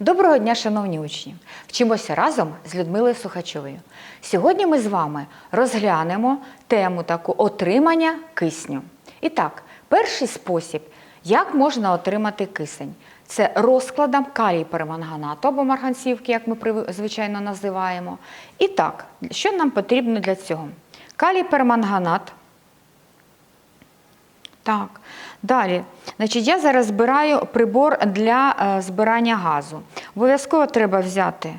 Доброго дня, шановні учні! Вчимося разом з Людмилою Сухачовою. Сьогодні ми з вами розглянемо тему таку отримання кисню. І так, перший спосіб, як можна отримати кисень, це розкладом калій перманганату або марганцівки, як ми звичайно називаємо. І так, що нам потрібно для цього? Калій перманганат так, далі. Значить, я зараз збираю прибор для е, збирання газу. Обов'язково треба взяти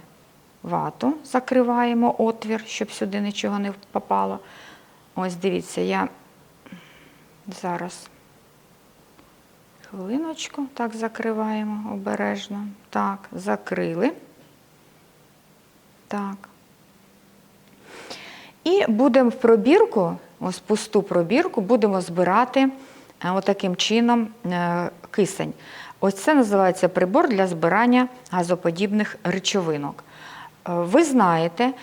вату, закриваємо отвір, щоб сюди нічого не попало. Ось дивіться, я зараз хвилиночку, так закриваємо обережно. Так, закрили. Так. І будемо в пробірку, ось пусту пробірку, будемо збирати е, отаким чином е, кисень. Ось це називається прибор для збирання газоподібних речовинок. Е, Ви знаєте,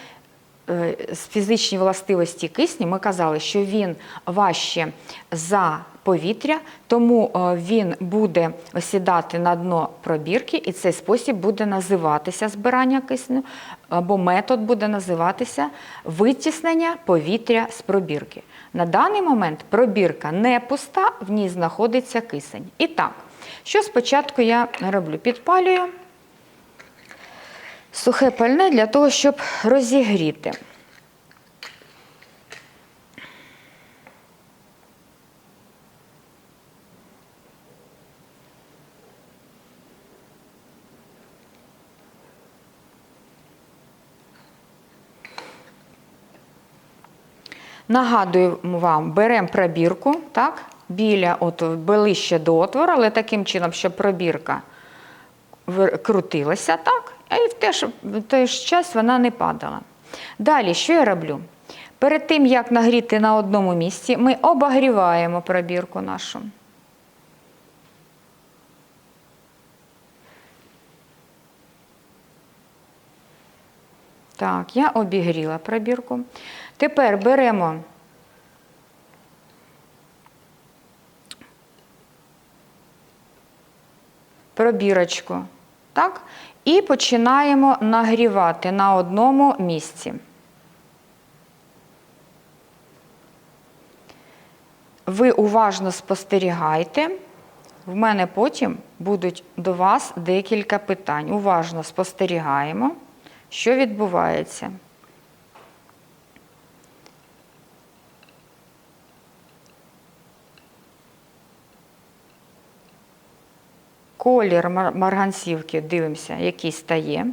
з фізичні властивості кисню ми казали, що він важче за повітря, тому він буде осідати на дно пробірки, і цей спосіб буде називатися збирання кисню, або метод буде називатися витіснення повітря з пробірки. На даний момент пробірка не пуста, в ній знаходиться кисень. І так, що спочатку я роблю? Підпалюю сухе пальне для того, щоб розігріти. Нагадую вам, беремо пробірку, так, біля от, ближче до отвору, але таким чином, щоб пробірка крутилася, так, і в той, ж, в той ж час вона не падала. Далі, що я роблю? Перед тим, як нагріти на одному місці, ми обогріваємо пробірку нашу. Так, я обігріла пробірку. Тепер беремо пробірочку, так? І починаємо нагрівати на одному місці. Ви уважно спостерігайте. В мене потім будуть до вас декілька питань. Уважно спостерігаємо, що відбувається. Колір марганцівки, дивимося, який стає.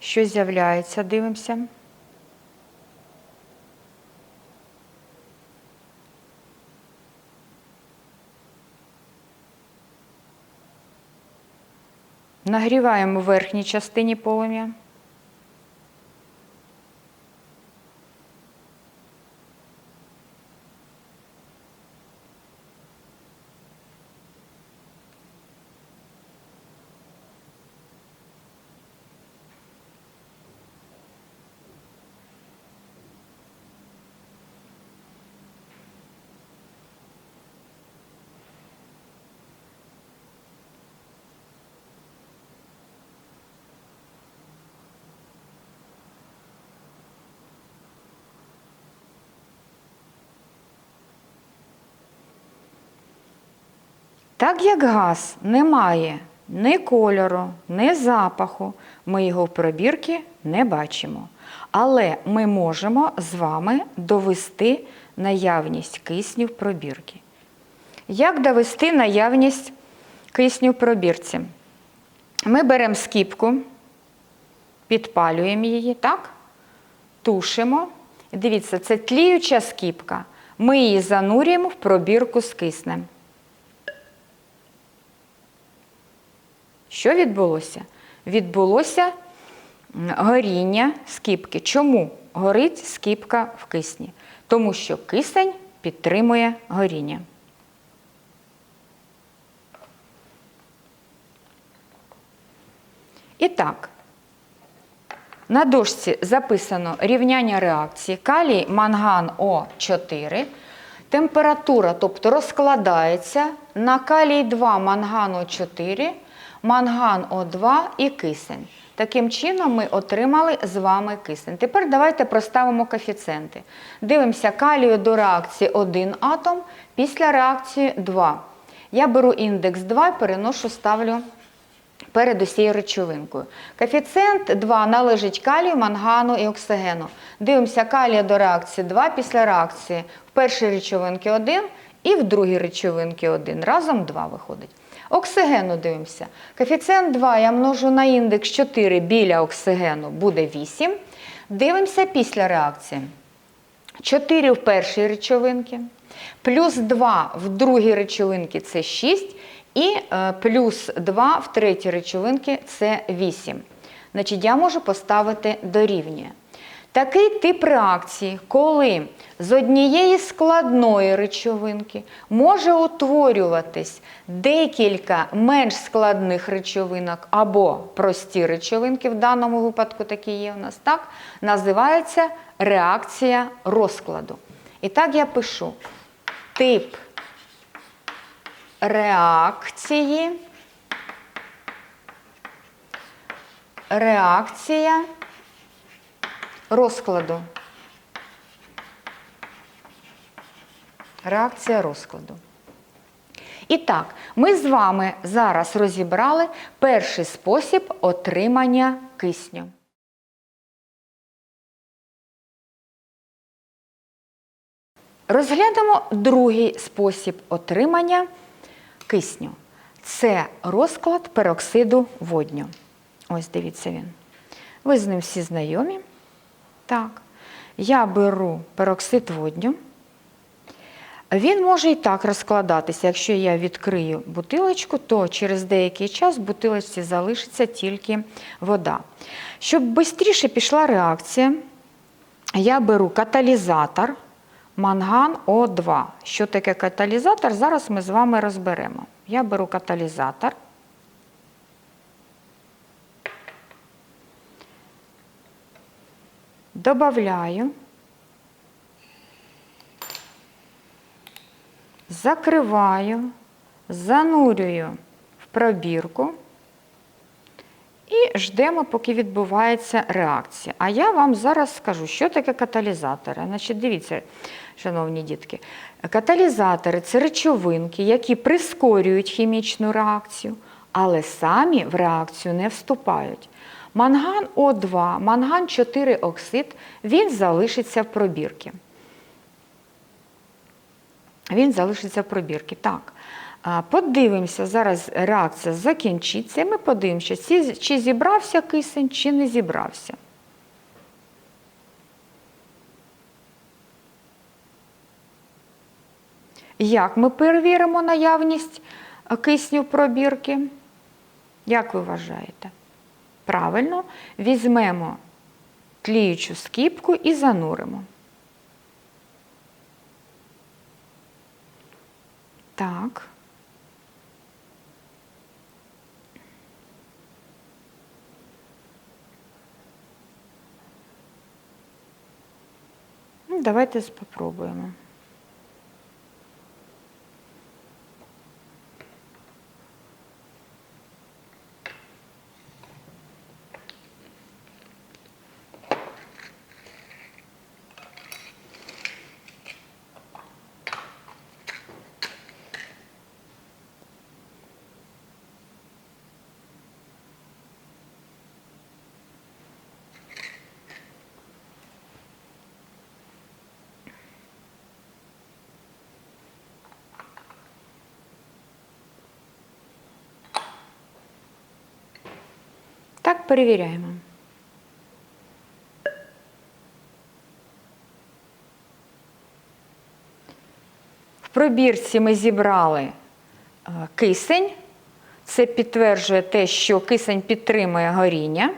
Що з'являється, дивимося. Нагріваємо в верхній частині полум'я. Так як газ не має ні кольору, ні запаху, ми його в пробірці не бачимо. Але ми можемо з вами довести наявність кисню в пробірці. Як довести наявність кисню в пробірці? Ми беремо скіпку, підпалюємо її, так? Тушимо. Дивіться, це тліюча скіпка. Ми її занурюємо в пробірку з киснем. Що відбулося? Відбулося горіння скіпки. Чому? горить скіпка в кисні? Тому що кисень підтримує горіння. І так, на дошці записано рівняння реакції калій манган О4. Температура, тобто розкладається на калій 2 манган О4, манган О2 і кисень. Таким чином ми отримали з вами кисень. Тепер давайте проставимо коефіцієнти. Дивимося калію до реакції 1 атом, після реакції 2. Я беру індекс 2 і переношу, ставлю перед усією речовинкою. Коефіцієнт 2 належить калію, мангану і оксигену. Дивимося калія до реакції 2 після реакції в першій речовинці 1 і в другій речовинці 1. Разом 2 виходить. Оксигену дивимося. Коефіцієнт 2 я множу на індекс 4 біля оксигену буде 8. Дивимося після реакції. 4 в першій речовинці, плюс 2 в другій речовинці це 6, і е, плюс 2 в третій речовинці це 8. Значить, я можу поставити дорівнює. Такий тип реакції, коли з однієї складної речовинки може утворюватись декілька менш складних речовинок або прості речовинки, в даному випадку такі є у нас, так, називається реакція розкладу. І так я пишу тип реакції, реакція розкладу. Реакція розкладу. І так, ми з вами зараз розібрали перший спосіб отримання кисню. Розглянемо другий спосіб отримання кисню. Це розклад пероксиду водню. Ось дивіться він. Ви з ним всі знайомі. Так. Я беру пероксид водню. Він може і так розкладатися. Якщо я відкрию бутилочку, то через деякий час в бутилочці залишиться тільки вода. Щоб швидше пішла реакція, я беру каталізатор манган О2. Що таке каталізатор? Зараз ми з вами розберемо. Я беру каталізатор. Добавляю, закриваю, занурюю в пробірку і ждемо, поки відбувається реакція. А я вам зараз скажу, що таке каталізатори. Значить, дивіться, шановні дітки, каталізатори це речовинки, які прискорюють хімічну реакцію, але самі в реакцію не вступають. Манган О2, манган 4 оксид, він залишиться в пробірці. Він залишиться в пробірці. Так. Подивимося, зараз реакція закінчиться, і ми подивимося, чи зібрався кисень, чи не зібрався. Як ми перевіримо наявність кисню пробірки? Як ви вважаєте? Правильно, візьмемо тліючу скіпку і зануримо. Так. Ну, Давайте спробуємо. Перевіряємо. В пробірці ми зібрали е, кисень. Це підтверджує те, що кисень підтримує горіння.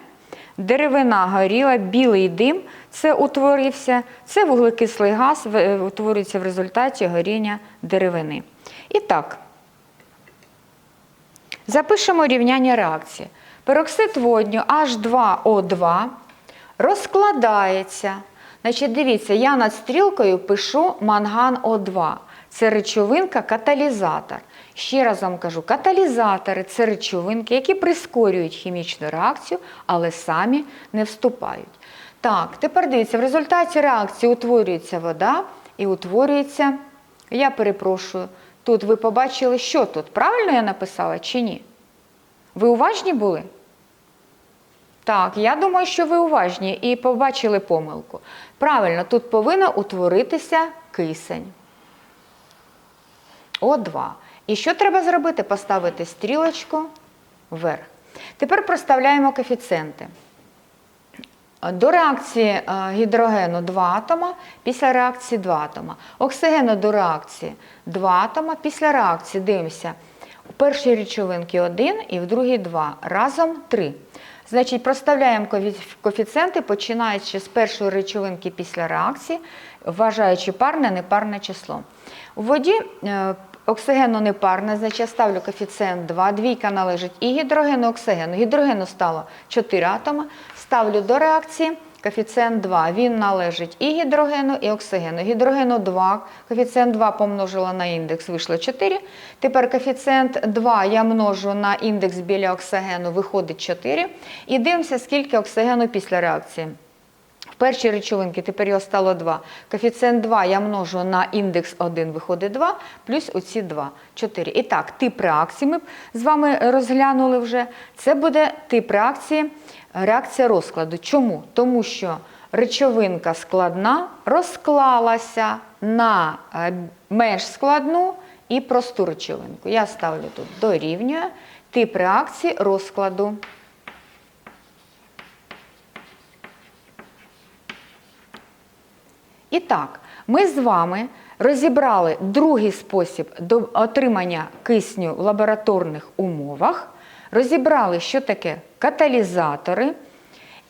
деревина горіла, білий дим це утворився, це вуглекислий газ утворюється в результаті горіння деревини. І так, запишемо рівняння реакції. Пероксид водню H2O2 розкладається. Значить, дивіться, я над стрілкою пишу манган О2. Це речовинка каталізатор. Ще раз вам кажу, каталізатори це речовинки, які прискорюють хімічну реакцію, але самі не вступають. Так, тепер дивіться, в результаті реакції утворюється вода і утворюється, я перепрошую, тут ви побачили, що тут? Правильно я написала чи ні? Ви уважні були? Так, я думаю, що ви уважні і побачили помилку. Правильно, тут повинна утворитися кисень. О2. І що треба зробити? Поставити стрілочку вверх. Тепер проставляємо коефіцієнти. До реакції е, гідрогену 2 атома, після реакції 2 атома. Оксигену до реакції 2 атома, після реакції дивимося. У першій речовинці 1 і в другій 2. Разом 3. Значить, проставляємо коефіцієнти, починаючи з першої речовинки після реакції, вважаючи парне, непарне число. У воді е, оксигену непарне, значить я ставлю коефіцієнт 2, двійка належить і гідрогену, і оксигену. Гідрогену стало 4 атоми, ставлю до реакції коефіцієнт 2. Він належить і гідрогену, і оксигену. Гідрогену 2, коефіцієнт 2 помножила на індекс, вийшло 4. Тепер коефіцієнт 2 я множу на індекс біля оксигену, виходить 4. І дивимося, скільки оксигену після реакції. В першій речовинці тепер його стало 2. Коефіцієнт 2 я множу на індекс 1, виходить 2, плюс оці 2, 4. І так, тип реакції ми з вами розглянули вже. Це буде тип реакції, реакція розкладу. Чому? Тому що речовинка складна розклалася на е, менш складну і просту речовинку. Я ставлю тут дорівнює тип реакції розкладу. І так, ми з вами розібрали другий спосіб отримання кисню в лабораторних умовах, розібрали, що таке каталізатори,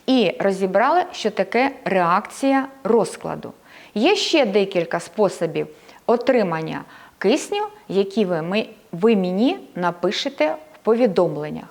і розібрали, що таке реакція розкладу. Є ще декілька способів отримання кисню, які ви, ми- ви мені напишете в повідомленнях.